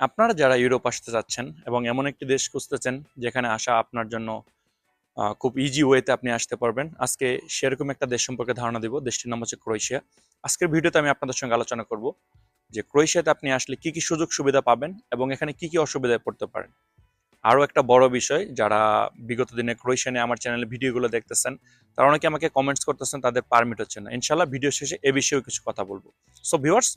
আপনারা যারা ইউরোপ আসতে চাচ্ছেন এবং এমন একটি দেশ খুঁজতেছেন যেখানে আসা আপনার জন্য খুব ইজি ওয়েতে আপনি আসতে পারবেন, আজকে সেরকম একটা দেশ সম্পর্কে ধারণা দিব। দেশটির নাম হচ্ছে ক্রোয়েশিয়া। আজকের ভিডিওতে আমি আপনাদের সঙ্গে আলোচনা করব যে ক্রোয়েশিয়াতে আপনি আসলে কি কি সুযোগ সুবিধা পাবেন এবং এখানে কি কি অসুবিধায় পড়তে পারেন। আরও একটা বড় বিষয়, যারা বিগত দিনে ক্রোয়েশিয়া নিয়ে আমার চ্যানেলে ভিডিওগুলো দেখতেছেন, তারা অনেকে আমাকে কমেন্টস করতেছেন, তাদের পারমিট হচ্ছে না। ইনশাল্লাহ ভিডিও শেষে এ বিষয়েও কিছু কথা বলব। সো ভিউয়ার্স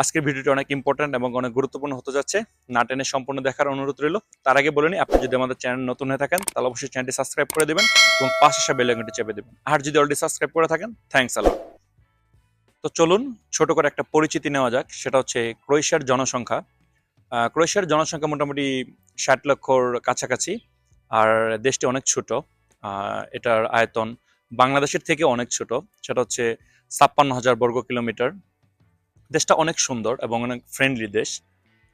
আজকের ভিডিওটি অনেক ইম্পর্ট্যান্ট এবং অনেক গুরুত্বপূর্ণ হতে যাচ্ছে। না টেনে সম্পূর্ণ দেখার অনুরোধ রইল। তার আগে বলে আপনি যদি আমাদের চ্যানেল নতুন হয়ে থাকেন, তাহলে অবশ্যই চ্যানেলটি সাবস্ক্রাইব করে দেবেন এবং পাশে আসা বেল চেপে দেবেন। আর যদি অলরেডি সাবস্ক্রাইব করে থাকেন থ্যাঙ্কস আলট তো চলুন, ছোট করে একটা পরিচিতি নেওয়া যাক। সেটা হচ্ছে ক্রোয়েশিয়ার জনসংখ্যা। ক্রোয়েশিয়ার জনসংখ্যা মোটামুটি ষাট লক্ষর কাছাকাছি, আর দেশটি অনেক ছোট। এটার আয়তন বাংলাদেশের থেকে অনেক ছোট। সেটা হচ্ছে ছাপ্পান্ন হাজার বর্গ কিলোমিটার দেশটা অনেক সুন্দর এবং অনেক ফ্রেন্ডলি দেশ।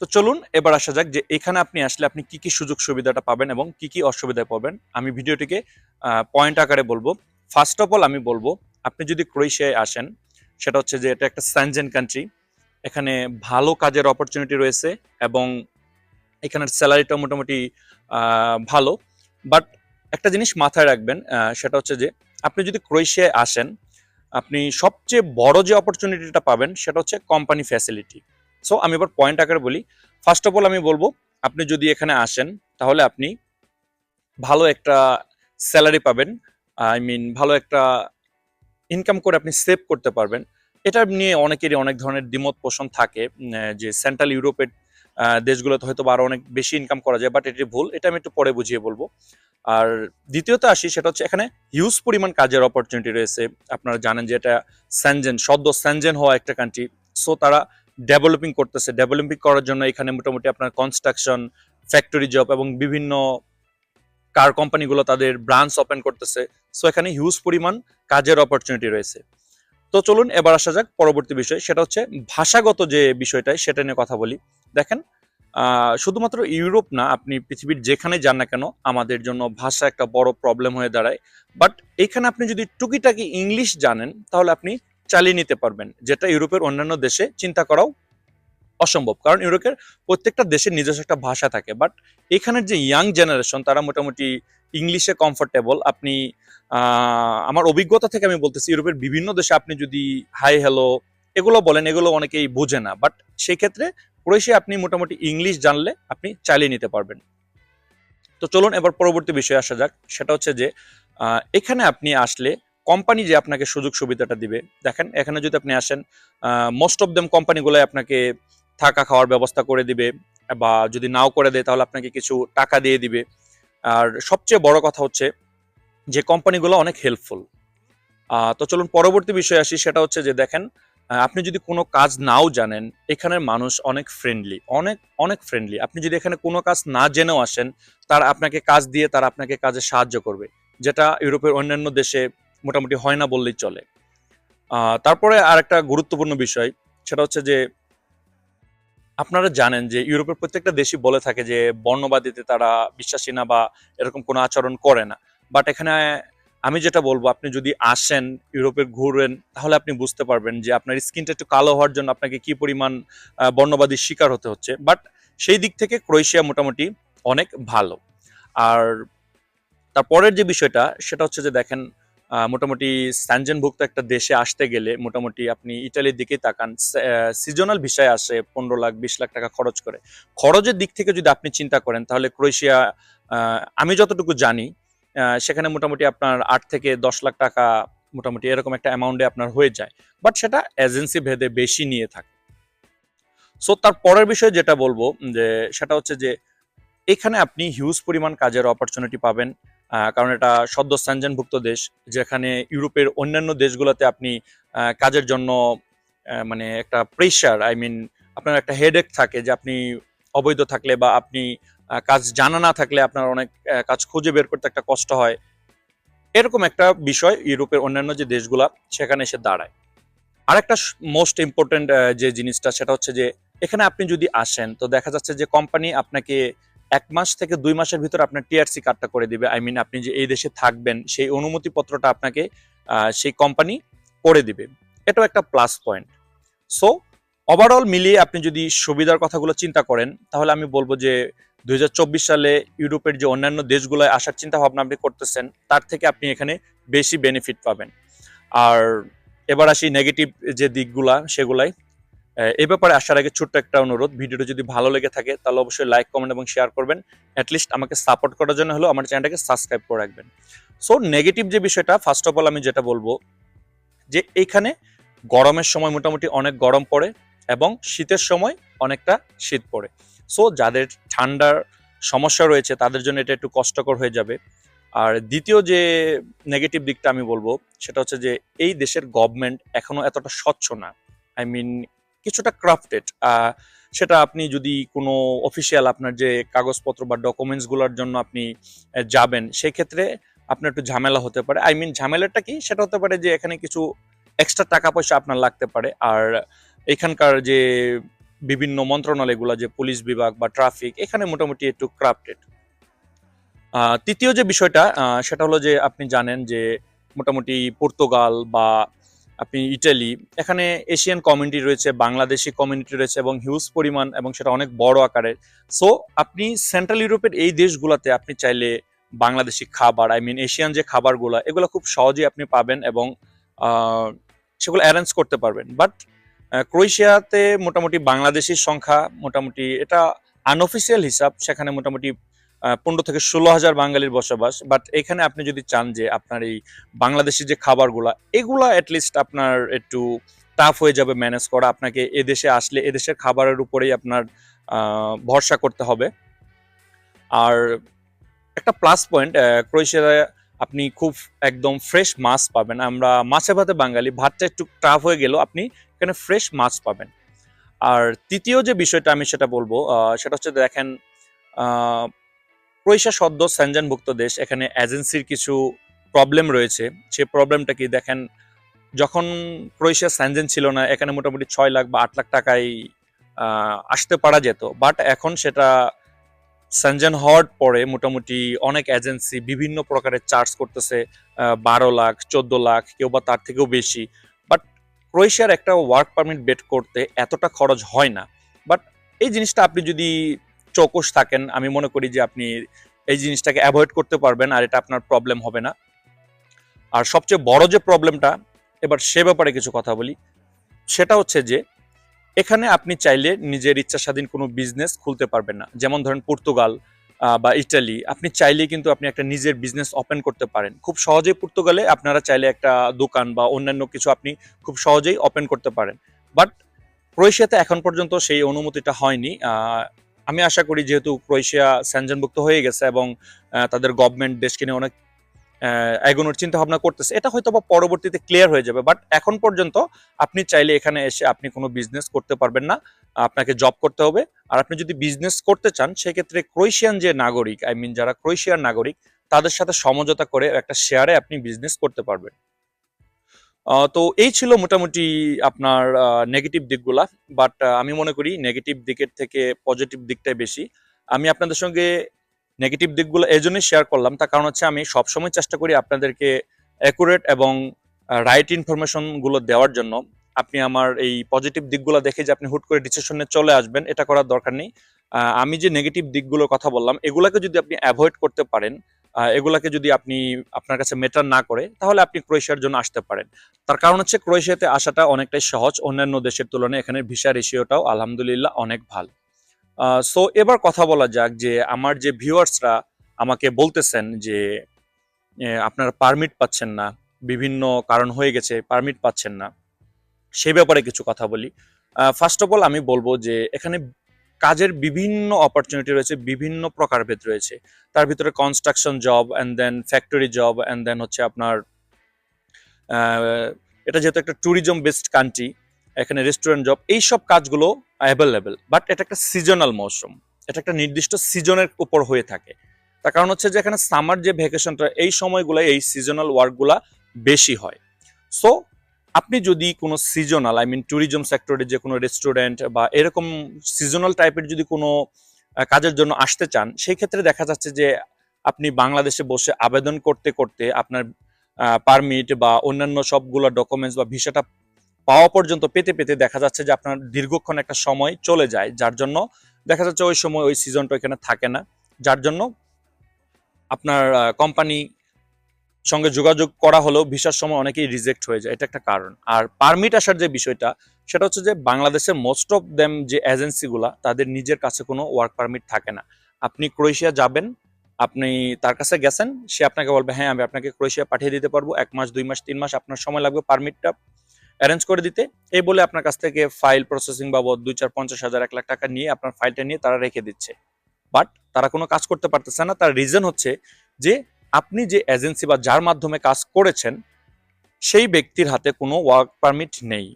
তো চলুন এবার আসা যাক যে এখানে আপনি আসলে আপনি কি কি সুযোগ সুবিধাটা পাবেন এবং কি কি অসুবিধায় পাবেন আমি ভিডিওটিকে পয়েন্ট আকারে বলব। ফার্স্ট অফ অল আমি বলব, আপনি যদি ক্রোয়েশিয়ায় আসেন, সেটা হচ্ছে যে এটা একটা স্যানজেন কান্ট্রি এখানে ভালো কাজের অপরচুনিটি রয়েছে এবং এখানের স্যালারিটা মোটামুটি ভালো। বাট একটা জিনিস মাথায় রাখবেন সেটা হচ্ছে যে আপনি যদি ক্রোয়েশিয়ায় আসেন আপনি সবচেয়ে বড় যে অপরচুনিটিটা পাবেন, সেটা হচ্ছে কোম্পানি ফ্যাসিলিটি সো আমি এবার পয়েন্ট আকারে বলি। ফার্স্ট অফ অল আমি বলব, আপনি যদি এখানে আসেন, তাহলে আপনি ভালো একটা স্যালারি পাবেন। আই মিন ভালো একটা ইনকাম করে আপনি সেভ করতে পারবেন। এটা নিয়ে অনেকেরই অনেক ধরনের দ্বিমত পোষণ থাকে যে সেন্ট্রাল ইউরোপের দেশগুলোতে হয়তো বা আরও অনেক বেশি ইনকাম করা যায় বাট এটি ভুল। এটা আমি একটু পরে বুঝিয়ে বলব। আর দ্বিতীয়ত আসি, সেটা হচ্ছে এখানে হিউজ পরিমাণ কাজের অপরচুনিটি রয়েছে। আপনারা জানেন যে এটা স্যানজেন সদ্য স্যানজেন হওয়া একটা কান্ট্রি সো তারা ডেভেলপিং করতেছে। ডেভেলপিং করার জন্য এখানে মোটামুটি আপনার কনস্ট্রাকশন ফ্যাক্টরি জব এবং বিভিন্ন কার কোম্পানিগুলো তাদের ব্রাঞ্চ ওপেন করতেছে। সো এখানে হিউজ পরিমাণ কাজের অপরচুনিটি রয়েছে। তো, চলুন এবার আসা যাক পরবর্তী বিষয়। সেটা হচ্ছে ভাষাগত যে বিষয়টাই সেটা নিয়ে কথা বলি। দেখেন শুধুমাত্র ইউরোপ না, আপনি পৃথিবীর যেখানে যান না কেন, আমাদের জন্য ভাষা একটা বড় প্রবলেম হয়ে দাঁড়ায়। বাট এখানে আপনি যদি টুকিটাকি ইংলিশ জানেন, তাহলে আপনি চালিয়ে নিতে পারবেন, যেটা ইউরোপের অন্যান্য দেশে চিন্তা করাও অসম্ভব। কারণ ইউরোপের প্রত্যেকটা দেশের নিজস্ব একটা ভাষা থাকে। বাট এখানের যে ইয়াং জেনারেশন তারা মোটামুটি ইংলিশে কমফোর্টেবল আপনি আমার অভিজ্ঞতা থেকে আমি বলতেছি, ইউরোপের বিভিন্ন দেশে আপনি যদি হাই হ্যালো এগুলো বলেন, এগুলো অনেকেই বোঝে না। বাট সেই ক্ষেত্রে ক্রোয়েশিয়া আপনি মোটামুটি ইংলিশ জানলে আপনি চালিয়ে নিতে পারবেন। তো চলুন এবার পরবর্তী বিষয়ে আসা যাক। সেটা হচ্ছে যে এখানে আপনি আসলে কোম্পানি যে আপনাকে সুযোগ সুবিধাটা দিবে, দেখেন এখানে যদি আপনি আসেন মোস্ট অফ দেম কোম্পানিগুলো আপনাকে থাকা খাওয়ার ব্যবস্থা করে দিবে বা যদি নাও করে দেয় তাহলে আপনাকে কিছু টাকা দিয়ে দিবে। আর সবচেয়ে বড় কথা হচ্ছে যে কোম্পানিগুলো অনেক হেল্পফুল তো চলুন পরবর্তী বিষয়ে আসি। সেটা হচ্ছে যে, দেখেন আপনি যদি কোনো কাজ নাও জানেন, এখানের মানুষ অনেক ফ্রেন্ডলি অনেক অনেক ফ্রেন্ডলি আপনি যদি এখানে কোনো কাজ না জেনেও আসেন, তারা আপনাকে কাজ দিয়ে, তারা আপনাকে কাজে সাহায্য করবে, যেটা ইউরোপের অন্যান্য দেশে মোটামুটি হয় না বললেই চলে। তারপরে আর একটা গুরুত্বপূর্ণ বিষয়, সেটা হচ্ছে যে, আপনারা জানেন যে ইউরোপের প্রত্যেকটা দেশই বলে থাকে যে, বর্ণবাদীতে তারা বিশ্বাসী না বা এরকম কোনো আচরণ করে না। বাট এখানে আমি যেটা বলব, আপনি যদি আসেন, ইউরোপে ঘুরেন, তাহলে আপনি বুঝতে পারবেন যে আপনার স্কিনটা একটু কালো হওয়ার জন্য আপনাকে কি পরিমাণ বর্ণবাদীর শিকার হতে হচ্ছে। বাট সেই দিক থেকে ক্রোয়েশিয়া মোটামুটি অনেক ভালো। আর তারপরের যে বিষয়টা, সেটা হচ্ছে যে দেখেন মোটামুটি স্যানজেনভুক্ত একটা দেশে আসতে গেলে মোটামুটি আপনি ইটালির দিকেই তাকান সিজনাল ভিসায় আসে পনেরো লাখ, বিশ লাখ টাকা খরচ করে। খরচের দিক থেকে যদি আপনি চিন্তা করেন, তাহলে ক্রোয়েশিয়া আমি যতটুকু জানি সেখানে মোটামুটি আপনার আট থেকে দশ লাখ টাকা মোটামুটি এরকম একটা অ্যামাউন্টে আপনার হয়ে যায়। বাট সেটা এজেন্সি ভেদে বেশি নিয়ে থাকে। সো তার পরের বিষয়ে যেটা বলব, যে সেটা হচ্ছে যে এখানে আপনি হিউজ পরিমাণ কাজের অপরচুনিটি পাবেন কারণ এটা সদ্য স্যানজেনভুক্ত দেশ, যেখানে ইউরোপের অন্যান্য দেশগুলোতে আপনি কাজের জন্য মানে একটা প্রেশার আই মিন আপনার একটা হেডেক থাকে যে আপনি অবৈধ থাকলে বা আপনি কাজ জানা না থাকলে আপনার অনেক কাজ খুঁজে বের করতে একটা কষ্ট হয়। এরকম একটা বিষয় ইউরোপের অন্যান্য যে দেশগুলা, সেখানে এসে দাঁড়ায়। আর একটা মোস্ট ইম্পর্টেন্ট যে জিনিসটা, সেটা হচ্ছে যে, এখানে আপনি যদি আসেন, তো দেখা যাচ্ছে যে কোম্পানি আপনাকে এক মাস থেকে দুই মাসের ভিতর আপনার টিআরসি কার্ডটা করে দিবে। আই মিন আপনি যে এই দেশে থাকবেন, সেই অনুমতিপত্রটা আপনাকে সেই কোম্পানি করে দিবে। এটাও একটা প্লাস পয়েন্ট সো ওভারঅল মিলিয়ে আপনি যদি সুবিধার কথাগুলো চিন্তা করেন, তাহলে আমি বলব যে দু হাজার চব্বিশ সালে ইউরোপের যে অন্যান্য দেশগুলোয় আসার চিন্তা ভাবনা আপনি করতেছেন, তার থেকে আপনি এখানে বেশি বেনিফিট পাবেন। আর এবার আসি নেগেটিভ যে দিকগুলা, সেগুলাই। এই ব্যাপারে আসার আগে ছোট্ট একটা অনুরোধ, ভিডিওটা যদি ভালো লেগে থাকে, তাহলে অবশ্যই লাইক কমেন্ট এবং শেয়ার করবেন। অ্যাটলিস্ট আমাকে সাপোর্ট করার জন্য হলেও আমার চ্যানেলটাকে সাবস্ক্রাইব করে রাখবেন। সো নেগেটিভ যে বিষয়টা ফার্স্ট অফ অল আমি যেটা বলব, যে এইখানে গরমের সময় মোটামুটি অনেক গরম পড়ে এবং শীতের সময় অনেকটা শীত পড়ে। সো যাদের ঠান্ডার সমস্যা রয়েছে, তাদের জন্য এটা একটু কষ্টকর হয়ে যাবে। আর দ্বিতীয় যে নেগেটিভ দিকটা আমি বলব, সেটা হচ্ছে যে এই দেশের গভর্নমেন্ট এখনও এতটা স্বচ্ছ না। আই মিন কিছুটা ক্রাফটেড সেটা আপনি যদি কোনো অফিসিয়াল আপনার যে কাগজপত্র বা ডকুমেন্টসগুলোর জন্য আপনি যাবেন সেই ক্ষেত্রে আপনার একটু ঝামেলা হতে পারে। আই মিন ঝামেলাটা কি? সেটা হতে পারে যে এখানে কিছু এক্সট্রা টাকা পয়সা আপনার লাগতে পারে। আর এখানকার যে বিভিন্ন মন্ত্রণালয়গুলো যে পুলিশ বিভাগ বা ট্রাফিক, এখানে মোটামুটি একটু ক্রাফটেড তৃতীয় যে বিষয়টা সেটা হলো যে আপনি জানেন যে মোটামুটি পর্তুগাল বা আপনি ইটালি, এখানে এশিয়ান কমিউনিটি রয়েছে, বাংলাদেশি কমিউনিটি রয়েছে এবং হিউজ পরিমাণ এবং সেটা অনেক বড় আকারের। সো আপনি সেন্ট্রাল ইউরোপের এই দেশগুলোতে আপনি চাইলে বাংলাদেশি খাবার আই মিন এশিয়ান যে খাবারগুলো, এগুলো খুব সহজেই আপনি পাবেন এবং সেগুলো অ্যারেঞ্জ করতে পারবেন। বাট ক্রোয়েশিয়াতে মোটামুটি বাংলাদেশির সংখ্যা মোটামুটি এটা আনঅফিসিয়াল হিসাব, সেখানে মোটামুটি পনেরো থেকে ষোলো হাজার বাঙালির বসবাস। বাট এখানে আপনি যদি চান যে আপনার এই বাংলাদেশি যে খাবারগুলা, এগুলা অ্যাটলিস্ট আপনার একটু টাফ হয়ে যাবে ম্যানেজ করা। আপনাকে এদেশে আসলে এদেশের খাবারের উপরেই আপনার ভরসা করতে হবে। আর একটা প্লাস পয়েন্ট ক্রোয়েশিয়ায় আপনি খুব একদম ফ্রেশ মাছ পাবেন। আমরা মাছে ভাতে বাঙালি, ভাতটা একটু টাফ হয়ে গেলেও আপনি এখানে ফ্রেশ মাছ পাবেন। আর তৃতীয় যে বিষয়টা আমি সেটা বলব সেটা হচ্ছে দেখেন ক্রোয়েশিয়া সদ্য স্যানজানভুক্ত দেশ, এখানে এজেন্সির কিছু প্রবলেম রয়েছে। সে প্রবলেমটা কি? দেখেন, যখন ক্রোয়েশিয়া স্যানজেন ছিল না, এখানে মোটামুটি ছয় লাখ বা আট লাখ টাকায় আসতে পারা যেত। বাট এখন সেটা স্যানজেন হওয়ার পরে মোটামুটি অনেক এজেন্সি বিভিন্ন প্রকারের চার্জ করতেছে বারো লাখ, চোদ্দ লাখ, কেউ বা তার থেকেও বেশি। ক্রোয়েশিয়ার একটা ওয়ার্ক পারমিট বেট করতে এতটা খরচ হয় না। বাট এই জিনিসটা আপনি যদি চৌকস থাকেন, আমি মনে করি যে আপনি এই জিনিসটাকে অ্যাভয়েড করতে পারবেন আর এটা আপনার প্রবলেম হবে না। আর সবচেয়ে বড় যে প্রবলেমটা এবার সে ব্যাপারে কিছু কথা বলি। সেটা হচ্ছে যে, এখানে আপনি চাইলে নিজের ইচ্ছা স্বাধীন কোনো বিজনেস খুলতে পারবেন না। যেমন ধরেন পর্তুগাল বা ইটালি আপনি চাইলেই কিন্তু আপনি একটা নিজের বিজনেস ওপেন করতে পারেন। খুব সহজেই পর্তুগালে আপনারা চাইলে একটা দোকান বা অন্যান্য কিছু আপনি খুব সহজেই ওপেন করতে পারেন। বাট ক্রোয়েশিয়াতে এখন পর্যন্ত সেই অনুমতিটা হয়নি। আমি আশা করি যেহেতু ক্রোয়েশিয়া স্যানজনভুক্ত হয়ে গেছে এবং তাদের গভর্নমেন্ট দেশকে নিয়ে অনেক এগোনোর চিন্তা ভাবনা করতেছে। এটা হয়তো বা পরবর্তীতে ক্লিয়ার হয়ে যাবে। বাট এখন পর্যন্ত আপনি চাইলে এখানে এসে আপনি কোনো বিজনেস করতে পারবেন না। আপনাকে জব করতে হবে। আর আপনি যদি বিজনেস করতে চান, সেক্ষেত্রে ক্রোয়েশিয়ান যে নাগরিক আই মিন যারা ক্রোয়েশিয়ার নাগরিক, তাদের সাথে সমঝোতা করে একটা শেয়ারে আপনি বিজনেস করতে পারবেন। তো এই ছিল মোটামুটি আপনার নেগেটিভ দিকগুলা বাট আমি মনে করি নেগেটিভ দিকের থেকে পজিটিভ দিকটাই বেশি। আমি আপনাদের সঙ্গে নেগেটিভ দিকগুলো এই জন্যই শেয়ার করলাম। তার কারণ হচ্ছে আমি সবসময় চেষ্টা করি আপনাদেরকে অ্যাকুরেট এবং রাইট ইনফরমেশনগুলো দেওয়ার জন্য। আপনি আমার এই পজিটিভ দিকগুলো দেখে যে আপনি হুট করে ডিসিশনে চলে আসবেন, এটা করার দরকার নেই। আমি যে নেগেটিভ দিকগুলোর কথা বললাম, এগুলাকে যদি আপনি অ্যাভয়েড করতে পারেন এগুলাকে যদি আপনি আপনার কাছে মেটার না করে, তাহলে আপনি ক্রোয়েশিয়ার জন্য আসতে পারেন। তার কারণ হচ্ছে ক্রোয়েশিয়াতে আসাটা অনেকটাই সহজ, অন্যান্য দেশের তুলনায় এখানে ভিসা রেশিওটাও আলহামদুলিল্লাহ অনেক ভালো। সো এবার কথা বলা যাক যে আমার যে ভিউয়ার্সরা আমাকে বলতেছেন যে আপনারা পারমিট পাচ্ছেন না, বিভিন্ন কারণ হয়ে গেছে পারমিট পাচ্ছেন না। সেই ব্যাপারে কিছু কথা বলি। ফার্স্ট অফ অল আমি বলব যে এখানে কাজের বিভিন্ন অপরচুনিটি রয়েছে, বিভিন্ন প্রকারভেদ রয়েছে। তার ভিতরে construction job and then factory job and then হচ্ছে আপনার এটা যেহেতু একটা ট্যুরিজম বেসড কান্ট্রি এখানে রেস্টুরেন্ট জব এই সব কাজগুলো অ্যাভেলেবেল বাট এটা একটা সিজনাল মৌসুম। এটা একটা নির্দিষ্ট সিজনের উপর হয়ে থাকে। তার কারণ হচ্ছে যে এখানে সামার যে ভ্যাকেশনটা এই সময়গুলো এই সিজনাল ওয়ার্কগুলা বেশি হয়। সো আপনি যদি কোনো সিজনাল আই মিন ট্যুরিজম সেক্টরে যে কোনো রেস্টুরেন্ট বা এরকম সিজনাল টাইপের যদি কোনো কাজের জন্য আসতে চান, সেই ক্ষেত্রে দেখা যাচ্ছে যে আপনি বাংলাদেশে বসে আবেদন করতে করতে আপনার পারমিট বা অন্যান্য সবগুলো ডকুমেন্টস বা ভিসাটা পাওয়া পর্যন্ত পেতে পেতে দেখা যাচ্ছে যে আপনার দীর্ঘক্ষণ একটা সময় চলে যায়, যার জন্য দেখা যাচ্ছে ওই সময় ওই সিজনটা এখানে থাকে না, যার জন্য আপনার কোম্পানি সঙ্গে যোগাযোগ করা হলেও ভিসার সময় অনেকেই রিজেক্ট হয়ে যায়। এটা একটা কারণ। আর পারমিট আসার যে বিষয়টা, সেটা হচ্ছে যে বাংলাদেশের মোস্ট অফ দেম যে এজেন্সিগুলা তাদের নিজের কাছে কোনো ওয়ার্ক পারমিট থাকে না। আপনি ক্রোয়েশিয়া যাবেন, আপনি তার কাছে গেছেন, সে আপনাকে বলবে হ্যাঁ আমি আপনাকে ক্রোয়েশিয়া পাঠিয়ে দিতে পারব। এক মাস, দুই মাস, তিন মাস আপনার সময় লাগবে পারমিটটা অ্যারেঞ্জ করে দিতে। এই বলে আপনার কাছ থেকে ফাইল প্রসেসিং বাবদ দুই চার পঞ্চাশ হাজার, এক লাখ টাকা নিয়ে আপনার ফাইলটা নিয়ে তারা রেখে দিচ্ছে। বাট তারা কোনো কাজ করতে পারতেছে না। তার রিজন হচ্ছে যে আপনি যে এজেন্সি বা যার মাধ্যমে কাজ করেছেন, সেই ব্যক্তির হাতে কোনো ওয়ার্ক পারমিট নেই।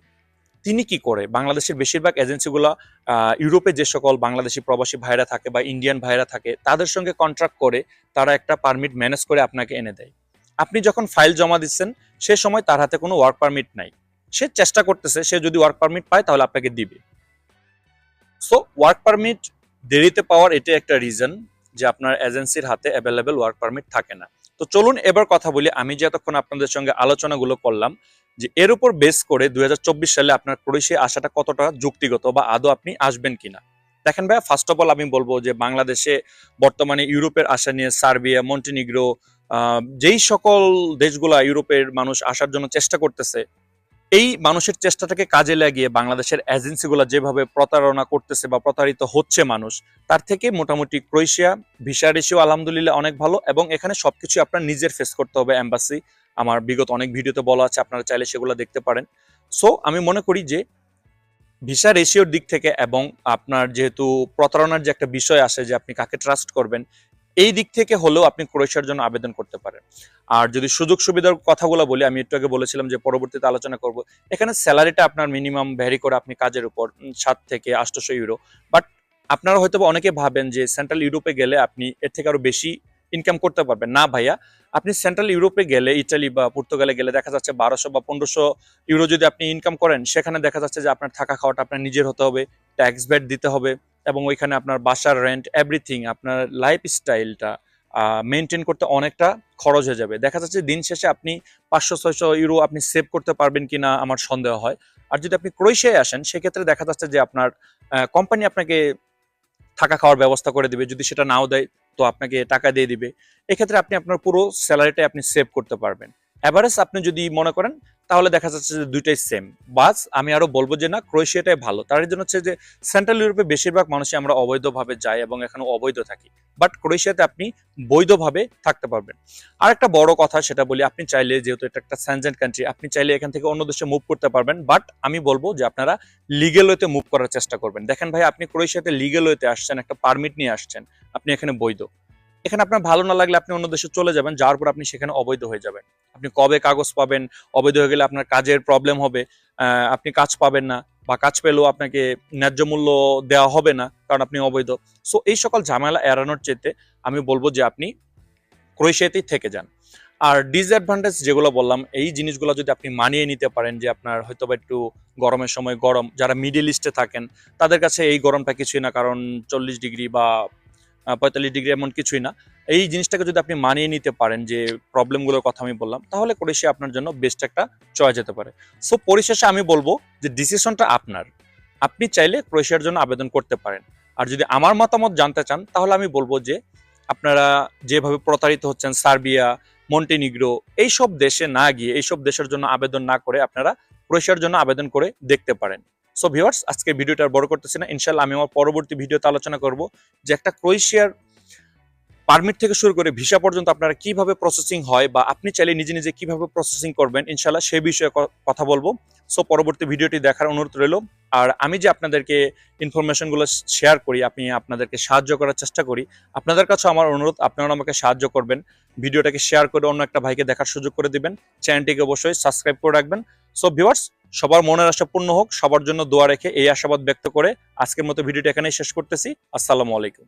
তিনি কি করে? বাংলাদেশের বেশিরভাগ এজেন্সিগুলো ইউরোপে যে সকল বাংলাদেশি প্রবাসী ভাইরা থাকে বা ইন্ডিয়ান ভাইরা থাকে, তাদের সঙ্গে কন্ট্রাক্ট করে তারা একটা পারমিট ম্যানেজ করে আপনাকে এনে দেয়। আপনি যখন ফাইল জমা দিচ্ছেন, সে সময় তার হাতে কোনো ওয়ার্ক পারমিট নাই। সে চেষ্টা করতেছে, সে যদি ওয়ার্ক পারমিট পায় তাহলে আপনাকে দিবে। সো ওয়ার্ক পারমিট দেরিতে পাওয়ার এটা একটা রিজন যে আপনার এজেন্সির হাতে অ্যাভেলেবেল ওয়ার্ক পারমিট থাকে না। তো চলুন এবার কথা বলি। আমি যে এতক্ষণ আপনাদের সঙ্গে আলোচনাগুলো করলাম, যে এর উপর বেস করে দুই হাজার চব্বিশ সালে আপনার ক্রোয়েশিয়া আসাটা কতটা যুক্তিগত বা আদৌ আপনি আসবেন কিনা? দেখেন ভাই ফার্স্ট অফ অল আমি বলব যে বাংলাদেশে বর্তমানে ইউরোপের আশা নিয়ে সার্বিয়া, মন্টিনিগ্রো যেই সকল দেশগুলা ইউরোপের মানুষ আসার জন্য চেষ্টা করতেছে এই মানুষের চেষ্টাটাকে কাজে লাগিয়ে বাংলাদেশের এজেন্সিগুলো যেভাবে প্রতারণা করতেছে বা প্রতারিত হচ্ছে মানুষ, তার থেকে মোটামুটি ক্রোয়েশিয়া ভিসা রেশিও আলহামদুলিল্লাহ অনেক ভালো এবং এখানে সবকিছু আপনার নিজের ফেস করতে হবে এম্বাসি আমার বিগত অনেক ভিডিওতে বলা আছে, আপনারা চাইলে সেগুলো দেখতে পারেন। সো আমি মনে করি যে ভিসা রেশিওর দিক থেকে এবং আপনার যেহেতু প্রতারণার যে একটা বিষয় আসে যে আপনি কাকে ট্রাস্ট করবেন এই দিক থেকে হলেও আপনি ক্রোয়েশিয়ার জন্য আবেদন করতে পারেন। আর যদি সুযোগ সুবিধার কথাগুলো বলি, আমি একটু আগে বলেছিলাম যে পরবর্তীতে আলোচনা করব, এখানে স্যালারিটা আপনার মিনিমাম ভ্যারি করে আপনি কাজের উপর সাত থেকে আটশোশো ইউরো বাট আপনারা হয়তো অনেকে ভাবেন যে সেন্ট্রাল ইউরোপে গেলে আপনি এর থেকে আরও বেশি ইনকাম করতে পারবেন। না ভাইয়া, আপনি সেন্ট্রাল ইউরোপে গেলে ইটালি বা পর্তুগালে গেলে দেখা যাচ্ছে বারোশো বা পনেরোশো ইউরো যদি আপনি ইনকাম করেন, সেখানে দেখা যাচ্ছে যে আপনার থাকা খাওয়াটা আপনার নিজের হতে হবে ট্যাক্স ব্যাট দিতে হবে। এবং ওইখানে আপনার বাসার রেন্ট এভরিথিং আপনার লাইফ স্টাইলটা মেনটেন করতে অনেকটা খরচ হয়ে যাবে। দেখা যাচ্ছে দিন শেষে আপনি পাঁচশো, ছয়শো ইউরো আপনি সেভ করতে পারবেন কিনা আমার সন্দেহ হয়। আর যদি আপনি ক্রোয়েশিয়ায় আসেন, সেক্ষেত্রে দেখা যাচ্ছে যে আপনার কোম্পানি আপনাকে থাকা খাওয়ার ব্যবস্থা করে দিবে। যদি সেটা নাও দেয়, তো আপনাকে টাকা দিয়ে দিবে। এক্ষেত্রে আপনি আপনার পুরো স্যালারিটাই আপনি সেভ করতে পারবেন। অ্যাভারেজ আপনি যদি মনে করেন, তাহলে দেখা যাচ্ছে যে দুইটাই সেম বাস, আমি আরও বলব যে না, ক্রোয়েশিয়াটাই ভালো। তার জন্য হচ্ছে যে সেন্ট্রাল ইউরোপে বেশিরভাগ মানুষই আমরা অবৈধভাবে যাই এবং এখানে অবৈধ থাকি। বাট ক্রোয়েশিয়াতে আপনি বৈধভাবে থাকতে পারবেন। আর একটা বড় কথা সেটা বলি, আপনি চাইলে যেহেতু এটা একটা স্যানজেন্ট কান্ট্রি আপনি চাইলে এখান থেকে অন্য দেশে মুভ করতে পারবেন। বাট আমি বলব যে আপনারা লিগেল ওয়েতে মুভ করার চেষ্টা করবেন। দেখেন ভাই, আপনি ক্রোয়েশিয়াতে লিগেল ওয়েতে আসছেন, একটা পারমিট নিয়ে আসছেন, আপনি এখানে বৈধ। এখানে আপনার ভালো না লাগলে আপনি অন্য দেশে চলে যাবেন, যাওয়ার পর আপনি সেখানে অবৈধ হয়ে যাবেন। আপনি কবে কাগজ পাবেন, অবৈধ হয়ে গেলে আপনার কাজের প্রবলেম হবে আপনি কাজ পাবেন না বা কাজ পেলেও আপনাকে ন্যায্য মূল্য দেওয়া হবে না কারণ আপনি অবৈধ। সো এই সকল ঝামেলা এড়ানোর চেতে আমি বলব যে আপনি ক্রোয়েশিয়াতেই থেকে যান। আর ডিসঅ্যাডভান্টেজ যেগুলো বললাম, এই জিনিসগুলো যদি আপনি মানিয়ে নিতে পারেন যে আপনার হয়তো বা একটু গরমের সময় গরম, যারা মিডিল ইস্টে থাকেন, তাদের কাছে এই গরমটা কিছুই না কারণ চল্লিশ ডিগ্রি বা পঁয়তাল্লিশ ডিগ্রি এমন কিছুই না। এই জিনিসটাকে যদি আপনি মানিয়ে নিতে পারেন যে প্রবলেমগুলোর কথা আমি বললাম, তাহলে ক্রোয়েশিয়া আপনার জন্য বেস্ট একটা চয়েস যেতে পারে। সো পরিশেষে আমি বলব যে ডিসিশনটা আপনার। আপনি চাইলে ক্রোয়েশিয়ার জন্য আবেদন করতে পারেন। আর যদি আমার মতামত জানতে চান, তাহলে আমি বলব যে আপনারা যেভাবে প্রতারিত হচ্ছেন, সার্বিয়া, মন্টিনিগ্রো, এইসব দেশে না গিয়ে, এইসব দেশের জন্য আবেদন না করে আপনারা ক্রোয়েশিয়ার জন্য আবেদন করে দেখতে পারেন। সো ভিউয়ার্স আজকের ভিডিওটা বড় করতেছি না। ইনশাল্লাহ আমি আমার পরবর্তী ভিডিওতে আলোচনা করব যে একটা ক্রোয়েশিয়ার পারমিট থেকে শুরু করে ভিসা পর্যন্ত আপনারা কীভাবে প্রসেসিং হয় বা আপনি চাইলে নিজে নিজে কীভাবে প্রসেসিং করবেন ইনশাল্লাহ সেই বিষয়ে কথা বলব। সো পরবর্তী ভিডিওটি দেখার অনুরোধ রইল। আর আমি যে আপনাদেরকে ইনফরমেশনগুলো শেয়ার করি আমি আপনাদেরকে সাহায্য করার চেষ্টা করি, আপনাদের কাছে আমার অনুরোধ আপনারা আমাকে সাহায্য করবেন। ভিডিওটাকে শেয়ার করে অন্য একটা ভাইকে দেখার সুযোগ করে দিবেন। চ্যানেলটিকে অবশ্যই সাবস্ক্রাইব করে রাখবেন। সো ভিওয়ার্স সবার মনের আশা পূর্ণ হোক, সবার জন্য দোয়া রেখে এই আশাবাদ ব্যক্ত করে আজকের মতো ভিডিওটা এখানেই শেষ করতেছি। আসসালামু আলাইকুম।